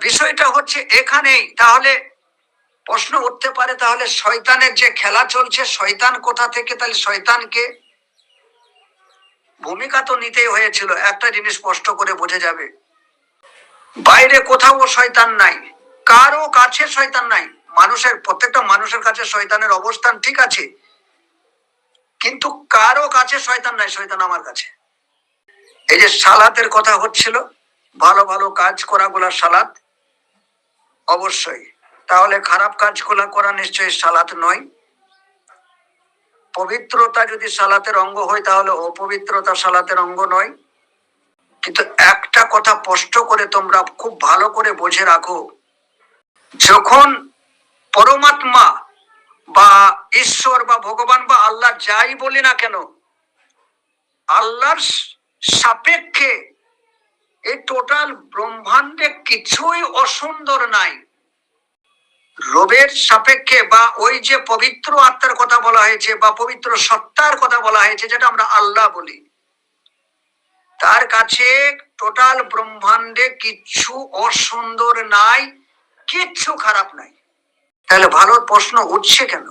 বিষয়টা হচ্ছে এখানেই। তাহলে প্রশ্ন উঠতে পারে, তাহলে শয়তানের যে খেলা চলছে, শয়তান কোথা থেকে? তাহলে শয়তানকে ভূমিকা তো নিতেই হয়েছিল। একটা জিনিস স্পষ্ট করে বোঝা যাবে। বাইরে কোথাও শয়তান নাই। কারও কাছে শয়তান নাই। মানুষের, প্রত্যেকটা মানুষের কাছে শয়তানের অবস্থান ঠিক আছে। কিন্তু কারও কাছে শয়তান নাই, শয়তান আমার কাছে। এই যে সালাতের কথা হচ্ছিল, ভালো ভালো কাজ করা গুলা সালাত। অবশ্যই। তাহলে খারাপ কাজগুলা করা নিশ্চয়ই সালাত নয়। পবিত্রতা যদি সালাতের অঙ্গ হয়, তাহলে অপবিত্রতা সালাতের অঙ্গ নয়। কিন্তু একটা কথা স্পষ্ট করে তোমরা খুব ভালো করে বুঝে রাখো। যখন পরমাত্মা বা ঈশ্বর বা ভগবান বা আল্লাহ যাই বলি না কেন, আল্লাহর সাপেক্ষে এই টোটাল ব্রহ্মাণ্ডে কিছুই অসুন্দর নাই। রবের সাপেক্ষে বা ওই যে পবিত্র আত্মার কথা বলা হয়েছে বা পবিত্র সত্তার কথা বলা হয়েছে, যেটা আমরা আল্লাহ বলি, তার কাছে টোটাল ব্রহ্মাণ্ডে কিচ্ছু অসুন্দর নাই কিচ্ছু খারাপ নাই। তাহলে ভালো প্রশ্ন উঠছে কেন?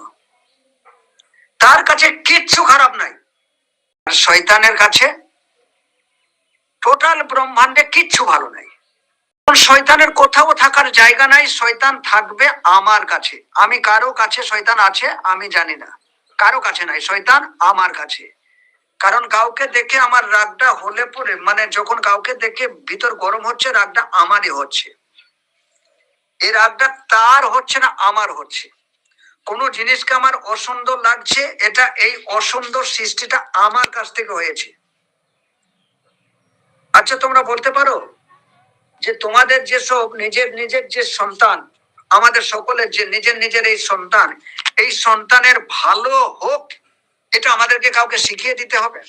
তার কাছে কিচ্ছু খারাপ নাই। শয়তানের কাছে টোটাল ব্রহ্মাণ্ডে কিচ্ছু ভালো নাই। শয়তানের কোথাও থাকার জায়গা নাই, শয়তান থাকবে আমার কাছে। আমি কারও কাছে শয়তান আছে, আমি জানি না। কারও কাছে নাই, শয়তান আমার কাছে। কারণ কাউকে দেখে আমার রাগটা হলে পরে মানে যখন কাউকে দেখে ভিতর গরম হচ্ছে, রাগটা আমারই হচ্ছে। এই রাগটা তার হচ্ছে না, আমার হচ্ছে। কোন জিনিসকে আমার অসুন্দর লাগছে, এটা এই অসুন্দর সৃষ্টিটা আমার কাছ থেকে হয়েছে। আচ্ছা তোমরা বলতে পারো যে তোমাদের যেসব নিজের নিজের যে সন্তান, আমাদের সকলের যে নিজের নিজের এই সন্তান, এই সন্তানের ভালো হোক, এটা আমাদেরকে কাউকে শিখিয়ে দিতে হবে।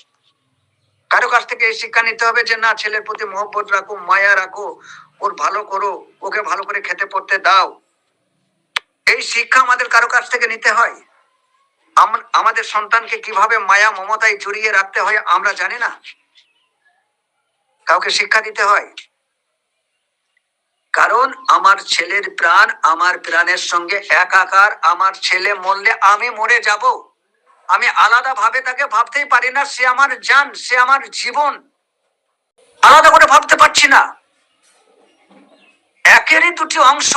কারও কাছ থেকে এই শিক্ষা নিতে হবে যে, না, ছেলের প্রতি মহব্বত রাখো, মায়া রাখো, ওর ভালো করো, ওকে ভালো করে খেতে পড়তে দাও। এই শিক্ষা আমাদের কারও কাছ থেকে নিতে হয়। আমাদের সন্তানকে কীভাবে মায়া, মমতায় জড়িয়ে রাখতে হয় আমরা জানি না। কাউকে শিক্ষা দিতে হয়। কারণ আমার ছেলের প্রাণ আমার প্রাণের সঙ্গে একাকার। আমার ছেলে মরলে আমি মরে যাব। আমি আলাদা ভাবে তাকে ভাবতেই পারি না, সে আমার জান সে আমার জীবন। আলাদা করে ভাবতে পারছি না। একেরই দুটি অংশ,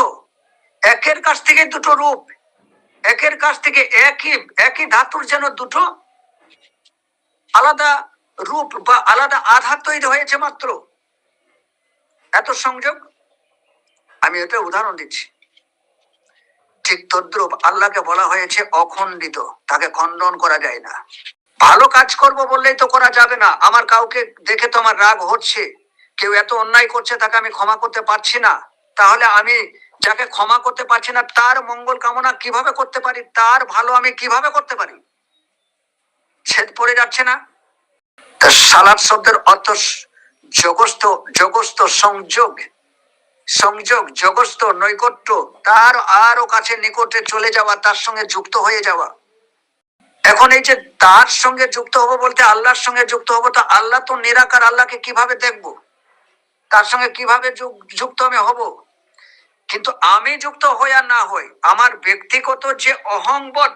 একের কাছ থেকে দুটো রূপ, একের কাছ থেকে একই একই ধাতুর যেন দুটো আলাদা রূপ বা আলাদা আধার তৈরি হয়েছে মাত্র। এত সংযোগ? আমি এটা উদাহরণ দিচ্ছি। ঠিক তদ্রুপ আল্লাহকে বলা হয়েছে অখণ্ডিত, তাকে খণ্ডন করা যায় না। ভালো কাজ করব বললেই তো করা যাবে না। আমার কাউকে দেখে তো আমার রাগ হচ্ছে। কেউ এত অন্যায় করছে তাকে আমি ক্ষমা করতে পারছি না। তাহলে আমি যাকে ক্ষমা করতে পারছি না, তার মঙ্গল কামনা কীভাবে করতে পারি, তার ভালো আমি কীভাবে করতে পারি? ছেদ পড়ে যাচ্ছে না। সালাদ শব্দের অর্থ জগস্থ জগস্থ সংযোগ সংযোগ জগস্থ নৈকট্য, তার আরও কাছে নিকটে চলে যাওয়া, তার সঙ্গে যুক্ত হয়ে যাওয়া। এখন এই যে তার সঙ্গে যুক্ত হব বলতে আল্লাহর সঙ্গে যুক্ত হব, তো আল্লাহ তো নিরাকার, আল্লাহকে কীভাবে দেখব? তার সঙ্গে কীভাবে যুক- যুক্ত আমি হব? কিন্তু আমি যুক্ত হইয়া না হই, আমার ব্যক্তিগত যে অহংবোধ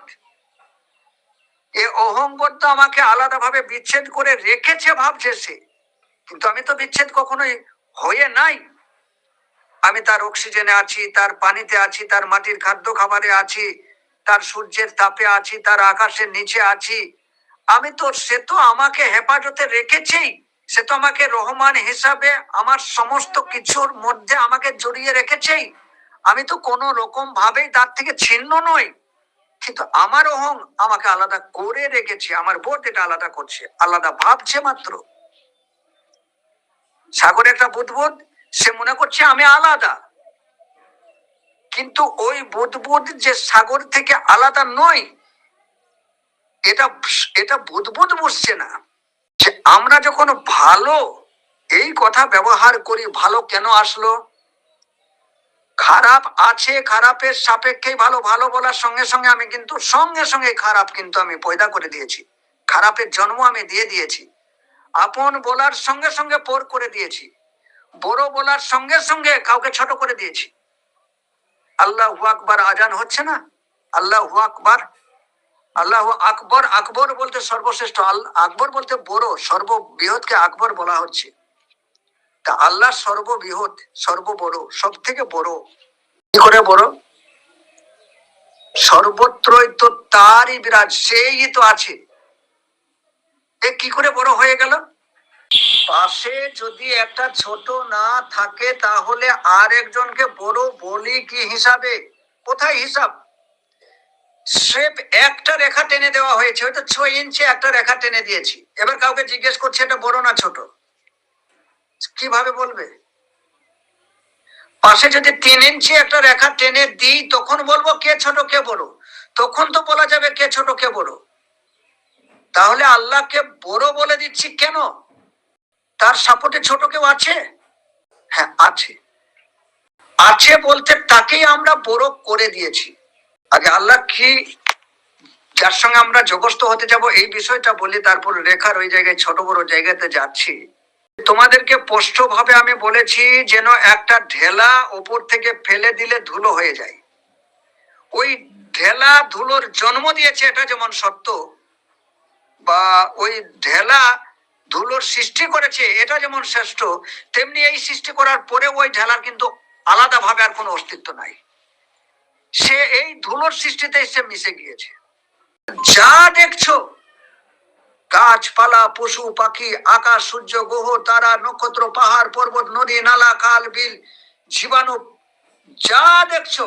এ অহংবোধ তো আমাকে আলাদাভাবে বিচ্ছেদ করে রেখেছে, ভাবছে সে। কিন্তু আমি তো বিচ্ছেদ কখনোই হয়ে নাই। আমি তার অক্সিজেনে আছি, তার পানিতে আছি, তার মাটির খাদ্য খাবারে আছি, তার সূর্যের তাপে আছি, তার আকাশের নিচে আছি। আমি তো, সে তো আমাকে হেফাজতে রেখেছেই। সে তো আমাকে রহমান হিসাবে আমার সমস্ত কিছুর মধ্যে আমাকে জড়িয়ে রেখেছেই। আমি তো কোনো রকম ভাবেই তার থেকে ছিন্ন নই। কিন্তু আমার অহং আমাকে আলাদা করে রেখেছে, আমার বোধ এটা আলাদা করছে, আলাদা ভাবছে মাত্র। সাগরে একটা বুদবুদ, সে মনে করছে আমি আলাদা। কিন্তু ওই বুদবুদ যে সাগর থেকে আলাদা নয়, এটা এটা বুদবুদ বুঝছে না। যে আমরা যখন ভালো, এই কথা ব্যবহার করি, ভালো কেন আসলো? খারাপ আছে, খারাপের সাপেক্ষে ভালো ভালো বলার সঙ্গে সঙ্গে আমি কিন্তু, সঙ্গে সঙ্গে খারাপ কিন্তু আমি পয়দা করে দিয়েছি। খারাপের জন্ম আমি দিয়ে দিয়েছি। আপন বলার সঙ্গে সঙ্গে পর করে দিয়েছি। বড় বলার সঙ্গে সঙ্গে কাউকে ছোট করে দিয়েছি। আল্লাহ আকবার আজান হচ্ছে না? আল্লাহ আকবার? আল্লাহ আকবর আকবর বলতে সর্বশ্রেষ্ঠ। আকবর বলতে বড়, সর্ববৃহৎকে আকবর বলা হচ্ছে। তা আল্লাহ সর্ববৃহৎ, সর্ববড় সব থেকে বড়। কি করে বড়? সর্বত্রই তো তারই বিরাজ, সেই তো আছে। এ কি করে বড় হয়ে গেল? পাশে যদি একটা ছোট না থাকে, তাহলে আর একজনকে বড় বলি কি হিসাবে? কোথায় হিসাব? স্রেফ একটা রেখা টেনে দেওয়া হয়েছে, হয়তো ছয় ইঞ্চি একটা রেখা টেনে দিয়েছি। এবার কাউকে জিজ্ঞেস করছে, এটা বড় না ছোট? কীভাবে বলবে? পাশে যদি তিন ইঞ্চি একটা রেখা টেনে দিই, তখন বলব কে ছোট, কে বড়। তখন তো বলা যাবে কে ছোট, কে বড়। তাহলে আল্লাহকে বড় বলে দিচ্ছি কেন? তার সাপোর্টে ছোট কেউ আছে? হ্যাঁ আছে। আছে বলতে তাকেই আমরা বড় করে দিয়েছি। আগে আল্লাহ কি, যার সঙ্গে আমরা জগস্ত হতে যাব এই বিষয়টা বলি, তারপর রেখার ওই জায়গায়, ছোট বড় জায়গাতে যাচ্ছি। তোমাদেরকে স্পষ্ট ভাবে আমি বলেছি যেন একটা ঢেলা ওপর থেকে ফেলে দিলে ধুলো হয়ে যায়। ওই ঢেলা ধুলোর জন্ম দিয়েছে এটা যেমন সত্য, বা ওই ঢেলা ধুলোর সৃষ্টি করেছে এটা যেমন শ্রেষ্ঠ, তেমনি এই সৃষ্টি করার পরে ওই ঢেলার কিন্তু আলাদা ভাবে আর কোনো অস্তিত্ব নাই। সে এই ধুলোর সৃষ্টিতে সে মিশে গিয়েছে। যা দেখছ গাছপালা, পশু, পাখি, আকাশ, সূর্য, গ্রহ, তারা, নক্ষত্র, পাহাড়, পর্বত, নদী, নালা, খাল, বিল, জীবাণু, যা দেখছ,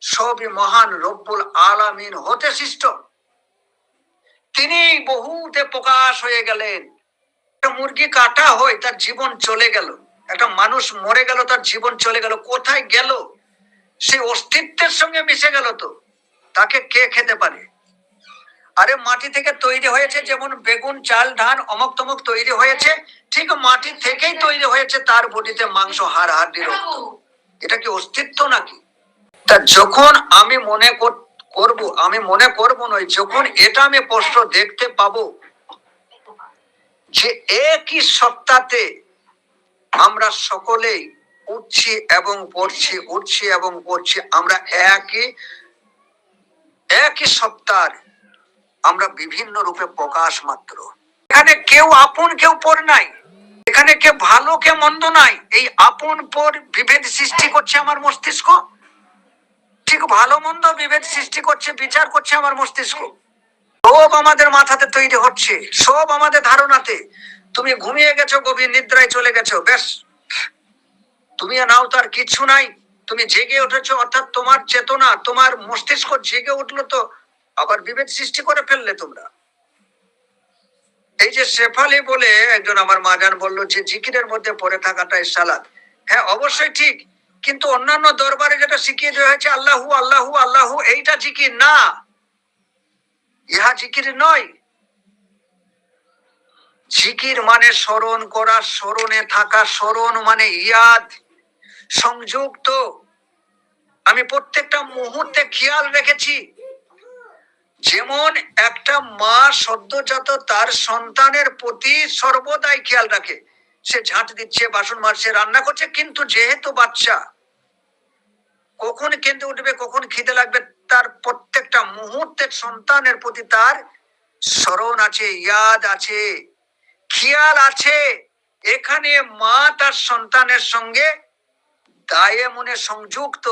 সবই মহান রব্বুল আলামিন হতে সৃষ্ট। তিনি বহুতে প্রকাশ হয়ে গেলেন। একটা মুরগি কাটা হয় তার জীবন চলে গেল। একটা মানুষ মরে গেল, তার জীবন চলে গেল। কোথায় গেল? সেই অস্তিত্বের সঙ্গে মিশে গেল তো। তাকে কে খেতে পারে? আরে মাটি থেকে তৈরি হয়েছে যেমন বেগুন, চাল, ধান অমক তমক তৈরি হয়েছে, ঠিক মাটি থেকেই তৈরি হয়েছে, তার বডিতে মাংস হাড় হাড্ডি রক্ত এটা কি অস্তিত্ব নাকি? তা যখন আমি মনে কর- করব, আমি মনে করব নয়, যখন এটা আমি স্পষ্ট দেখতে পাবো যে একই সত্তাতে আমরা সকলেই উঠছি এবং পড়ছি, উঠছি এবং পড়ছি, আমরা একই একই সত্তার আমরা বিভিন্ন রূপে প্রকাশ মাত্র। এখানে কেউ আপন, কেউ পর নাই। এখানে কে ভালো, কে মন্দ নাই। এই আপন, পর বিভেদ সৃষ্টি করছে আমার মস্তিষ্ক। ঠিক ভালো, মন্দ বিভেদ সৃষ্টি করছে, বিচার করছে আমার মস্তিষ্ক। সব আমাদের মাথাতে তৈরি হচ্ছে। সব আমাদের ধারণাতে। তুমি ঘুমিয়ে গেছো, গভীর নিদ্রায় চলে গেছো বেশ তুমি নাও তার কিচ্ছু নাই। তুমি জেগে উঠেছো, অর্থাৎ তোমার চেতনা, তোমার মস্তিষ্ক জেগে উঠল তো আবার বিভেদ সৃষ্টি করে ফেললে তোমরা। এই যে শেফালি বলে একজন আমার মাজান বলল যে, জিকিরের মধ্যে পড়ে থাকাটাই সালাদ। হ্যাঁ অবশ্যই ঠিক। কিন্তু অন্যান্য দরবারে যেটা শিখিয়ে দেওয়া হয়েছে, আল্লাহু আল্লাহু আল্লাহু, এইটা জিকির না। ইহা জিকির নয়। জিকির মানে স্মরণ করা, স্মরণে থাকা, স্মরণ মানে ইয়াদ, সংযুক্ত। আমি প্রত্যেকটা মুহূর্তে খেয়াল রেখেছি। যেমন একটা মা সদ্যজাত তার সন্তানের প্রতি সর্বদাই খেয়াল রাখে। সে ঝাঁট দিচ্ছে, বাসন মারছে রান্না করছে, কিন্তু যেহেতু বাচ্চা, কখন কেঁদে উঠবে, কখন খিদে লাগবে, তার প্রত্যেকটা মুহূর্তের সন্তানের প্রতি তার স্মরণ আছে, ইয়াদ আছে, খেয়াল আছে। এখানে মা তার সন্তানের সঙ্গে দায়ে মনে সংযুক্ত।